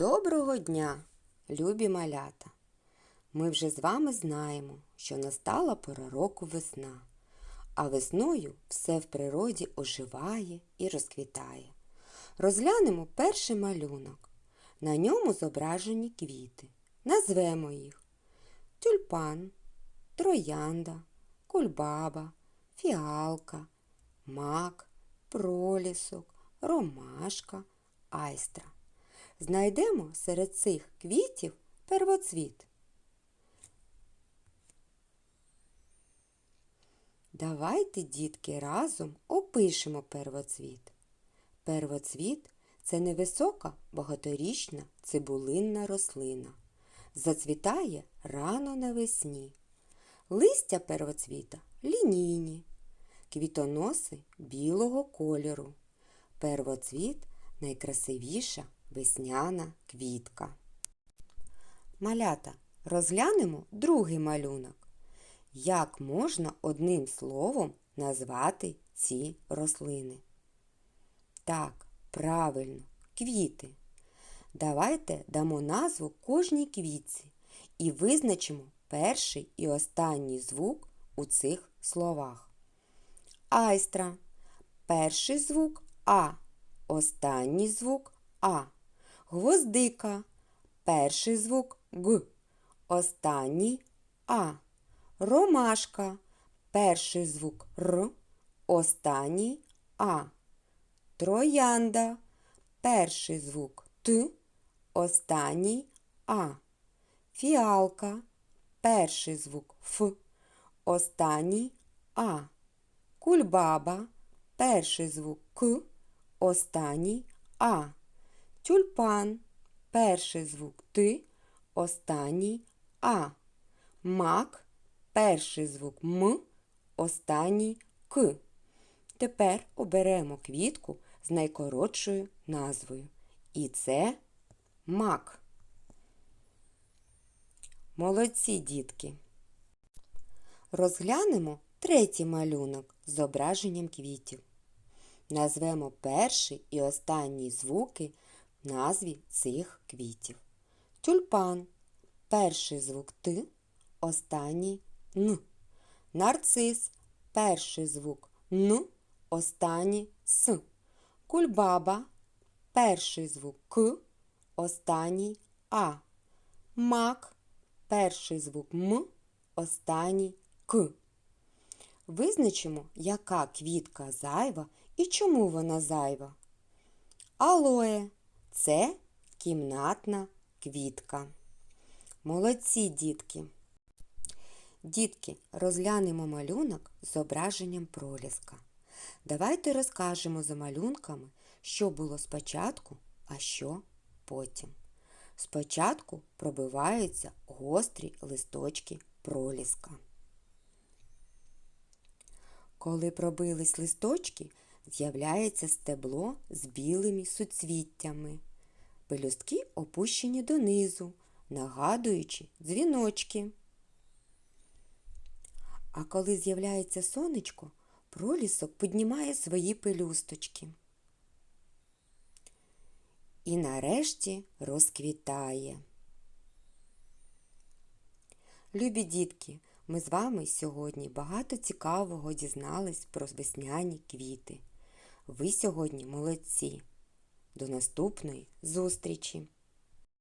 Доброго дня, любі малята! Ми вже з вами знаємо, що настала пора року весна, а весною все в природі оживає і розквітає. Розглянемо перший малюнок. На ньому зображені квіти. Назвемо їх тюльпан, троянда, кульбаба, фіалка, мак, пролісок, ромашка, айстра. Знайдемо серед цих квітів первоцвіт. Давайте, дітки, разом опишемо первоцвіт. Первоцвіт це невисока багаторічна цибулинна рослина. Зацвітає рано навесні. Листя первоцвіта лінійні, квітоноси білого кольору. Первоцвіт найкрасивіша весняна квітка. Малята, розглянемо другий малюнок. Як можна одним словом назвати ці рослини? Так, правильно, квіти. Давайте дамо назву кожній квітці і визначимо перший і останній звук у цих словах. Айстра. Перший звук А. Останній звук А. Гвоздика. Перший звук Г. Останній А. Ромашка. Перший звук Р. Останній А. Троянда. Перший звук Т. Останній А. Фіалка. Перший звук Ф. Останній А. Кульбаба. Перший звук К. Останній А. Тюльпан. Перший звук Т. Останній А. Мак. Перший звук М. Останній К. Тепер оберемо квітку з найкоротшою назвою. І це мак. Молодці дітки. Розглянемо третій малюнок з зображенням квітів. Назвемо перший і останній звуки назві цих квітів. Тюльпан. Перший звук Т, останній Н. Нарцис. Перший звук Н, останній С. Кульбаба. Перший звук К, останній А. Мак. Перший звук М, останній К. Визначимо, яка квітка зайва і чому вона зайва. Алоє це кімнатна квітка. Молодці дітки. Дітки, розглянемо малюнок з зображенням проліска. Давайте розкажемо за малюнками, що було спочатку, а що потім. Спочатку пробиваються гострі листочки проліска. Коли пробились листочки, з'являється стебло з білими суцвіттями. Пелюстки опущені донизу, нагадуючи дзвіночки. А коли з'являється сонечко, пролісок піднімає свої пелюсточки. І нарешті розквітає. Любі дітки, ми з вами сьогодні багато цікавого дізнались про весняні квіти. Ви сьогодні молодці. До наступної зустрічі!